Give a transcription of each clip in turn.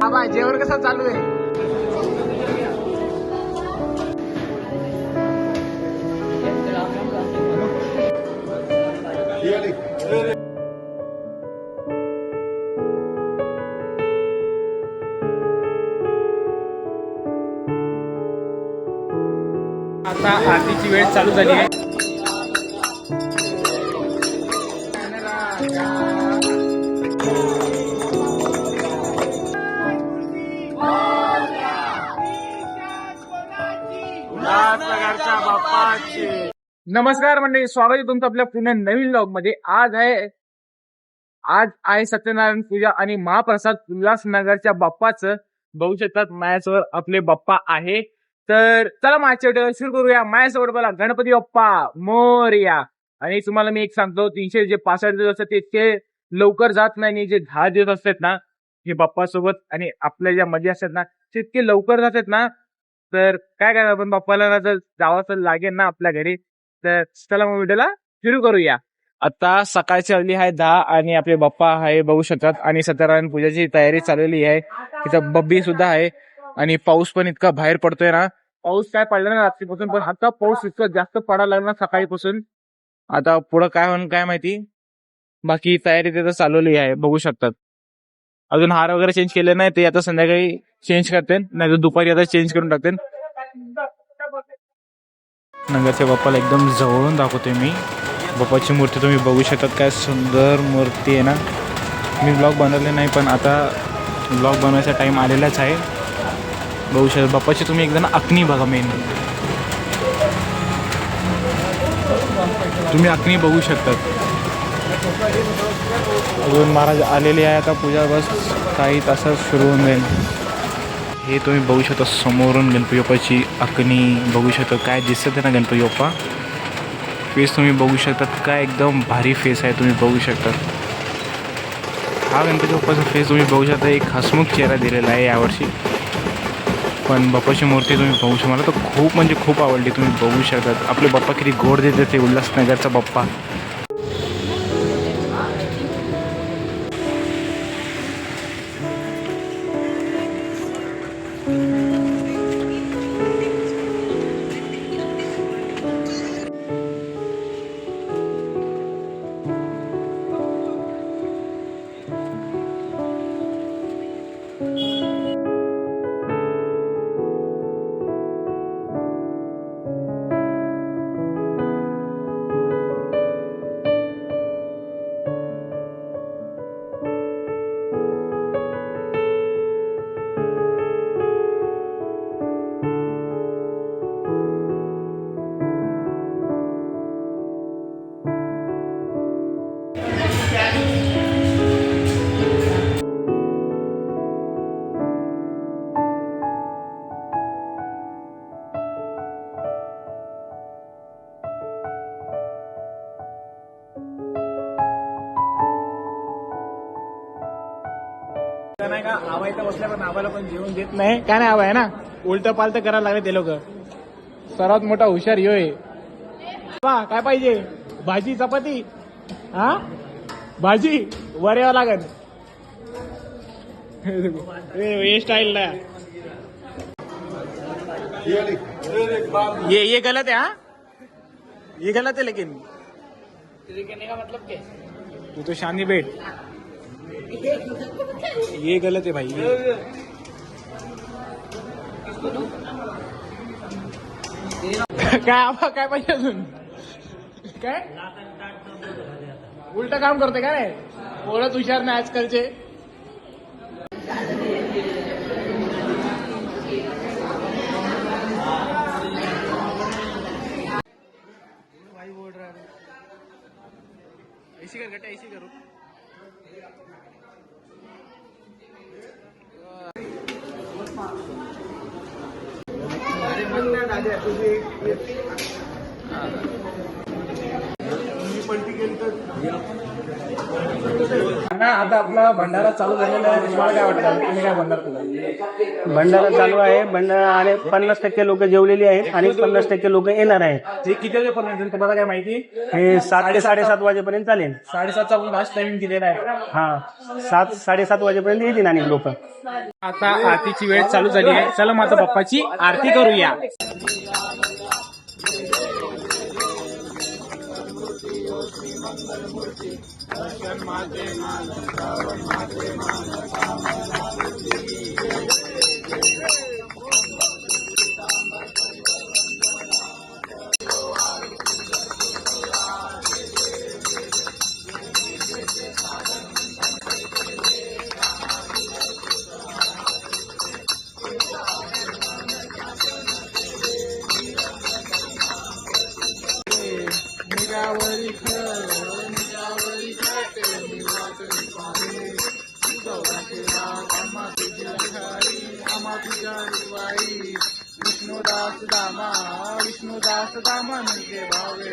बाबा जेवण कसं चालू आहे? आता आरतीची वेळ चालू झाली आहे. नमस्कार मंडळी स्वागत आहे तुमचं आपल्या पुण्या नवीन ब्लॉगमध्ये. आज आहे आज आहे सत्यनारायण पूजा आणि महाप्रसाद उल्हासनगरच्या बाप्पाच. बघू शकतात माझ्यासोबत आपले बाप्पा आहे. तर चला माझ्या व्हिडिओ सुरू करूया. माझ्यासोबत बोला गणपती बाप्पा मोरया. आणि तुम्हाला मी एक सांगतो तीनशे जे पासष्ट दिवस असतात ते इतके लवकर जात नाही आणि जे दहा दिवस असतात ना हे बाप्पा सोबत आणि आपल्या ज्या मजा असतात ना ते इतके लवकर जातात ना तर काय काय आपण? बाप्पाला ना जर जावं तर लागेल ना आपल्या घरी तर चला मग व्हिडिओला सुरू करूया. आता सकाळची हल्ली आहे दहा आणि आपले बाप्पा आहे बघू शकतात. आणि सत्यनारायण पूजाची तयारी चाललेली आहे. इथं बब्बी सुद्धा आहे. आणि पाऊस पण इतका बाहेर पडतोय ना. पाऊस काय पडला ना रात्रीपासून पण आता पाऊस इतका जास्त पडायला लागला ना सकाळीपासून. आता पुढं काय होऊन काय माहिती? बाकी तयारी तिथं चालवली आहे बघू शकतात. अजून हार वगैरे चेंज केले नाही ते आता संध्याकाळी चेंज करते नाही तर दुपारी आता चेंज करून टाकते नगरच्या बाप्पाला एकदम जवळून दाखवते मी. बाप्पाची मूर्ती तुम्ही बघू शकतात काय सुंदर मूर्ती आहे ना. मी ब्लॉग बनवले नाही पण आता ब्लॉग बनवायचा टाईम आलेलाच आहे. बघू शकता बाप्पाची तुम्ही एकदा ना अग्नी बघा मेन तुम्ही अग्नी बघू शकतात. अजून महाराज आलेले आहे आता पूजा बस काही तासात सुरू होऊन जाईल. हे तुम्ही बघू शकता समोरून गणपती बाप्पाची अग्नी बघू शकता काय दिसत आहे ना गणपती बाप्पा. फेस तुम्ही बघू शकतात काय एकदम भारी फेस आहे तुम्ही बघू शकता. हा गणपती बाप्पाचा फेस तुम्ही बघू शकता एक हसमुख चेहरा दिलेला आहे यावर्षी पण बाप्पाची मूर्ती तुम्ही बघू शकता. मला तर खूप म्हणजे खूप आवडली तुम्ही बघू शकतात आपले बाप्पा किती गोड देते ते उल्हासनगरचा बाप्पा. नाही का? आवा इथं बसल्या पण आवाला पण जेवण देत नाही. काय नाही आवा आहे ना? उलट पालट करायला लागले ते लोक. सर्वात मोठा हुशार यो आहे. वा, काय पाहिजे? भाजी चपाती? हा? भाजी? वर यावं लागल. ये स्टाईल ना ये ये गलत है हाँ? ये गलत है लेकिन. कहने का मतलब क्या तू तो शानी बैठ ये गलत है भाई ये। काय आबा काय पाहिजे अजून? काय? उलट काम करते का नाही ओळख हुशार नाही आजकालचे. ऐसी कर गट्टा ऐसी करू. अरे ना आता आपला भंडारा चालू झालेला आहे. तुम्हाला काय वाटतं? तुम्ही काय म्हणणार तुला भंडारा चालू आहे. भंडारा आणि पन्नास टक्के लोक जेवलेली आहेत आणि पन्नास टक्के लोक येणार आहेत. हे किती वाजेपर्यंत तुम्हाला काय माहिती? हे सात ते साडेसात वाजेपर्यंत चालेल. साडेसातचा आपण लास्ट टाइमिंग दिलेला आहे. हा सात साडेसात वाजेपर्यंत येतील आणि लोक. आता आरतीची वेळ चालू झाली आहे. चला आता बाप्पाची आरती करूया. Now what is love? Vishnudas दामा विष्णुदास दामा म्हणजे भावे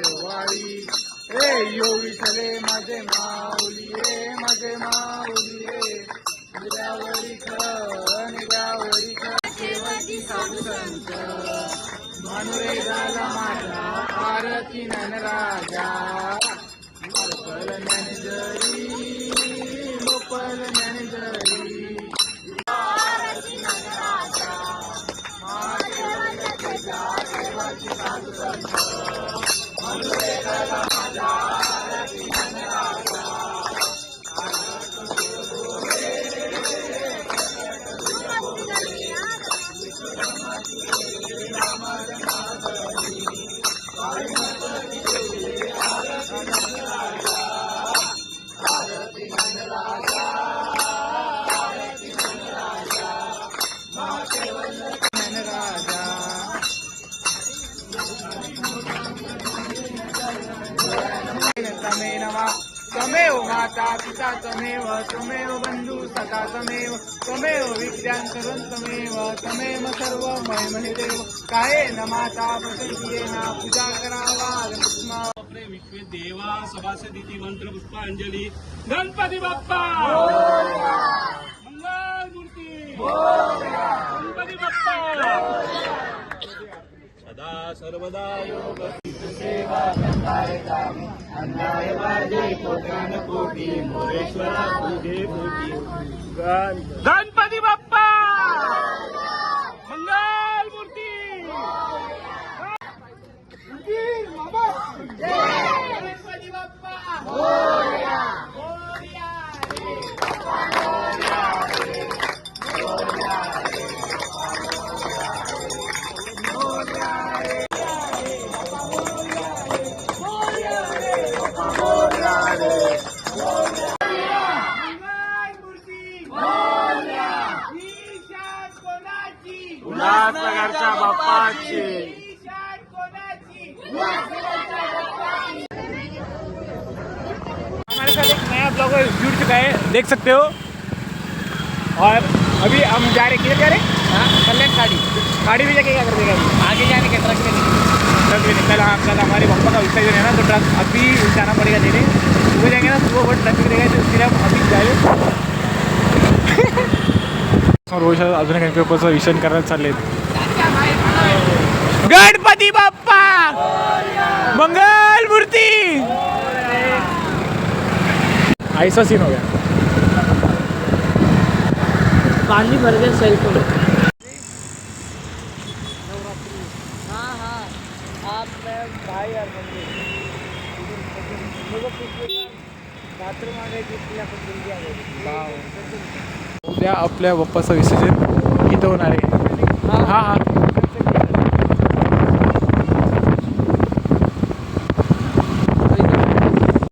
रे यो विठले माझे माझे निरावरी खर निरावरी खर साधू संत मानुरे झाला माझा आरती नन राजा मोपल ज्ञान जरी माता पिता तमेव तमेव बंधू सखा तमेव तमेव विद्यां तमेव तमेव सर्व मय देव काय न माता पसंतीये ना पूजा करावा आपले विश्व देवा सभासदिती मंत्र पुष्पांजली. गणपती बाप्पा! मंगल मूर्ती! गणपती बाप्पा! सदा सर्वदा योग सेवा करता बाप्पा बाप्पाची. हमारे साथ एक नया ब्लॉगर जुड़ चुका है देख सकते हो। और अभी हम जा रहे किधर जा रहे कल्याण गाड़ी। गाड़ी भी जाके क्या कर देगा? आगे जाने के ट्रक में ट्रक में कल हाँ कल हमारे पापा का विसर्जन है ना तो ट्रक अभी जाना पड़ेगा देने सुबह जाएँगे ना सुबह बहुत ट्रैफ़िक रहेगा तो लिए हम अभी जाए रोज अजून गणपतीचं विसर्जन करायला चालले गणपती बाप्पा! मंगल मूर्ती ऐसा सीन हो गया. पानी भर गया सेल को हाँ हाँ. आप मैं भाई पिछले बाथरूम आ गई उद्या आपल्या बाप्पाचं विसर्जन इथं होणार आहे. हां. हां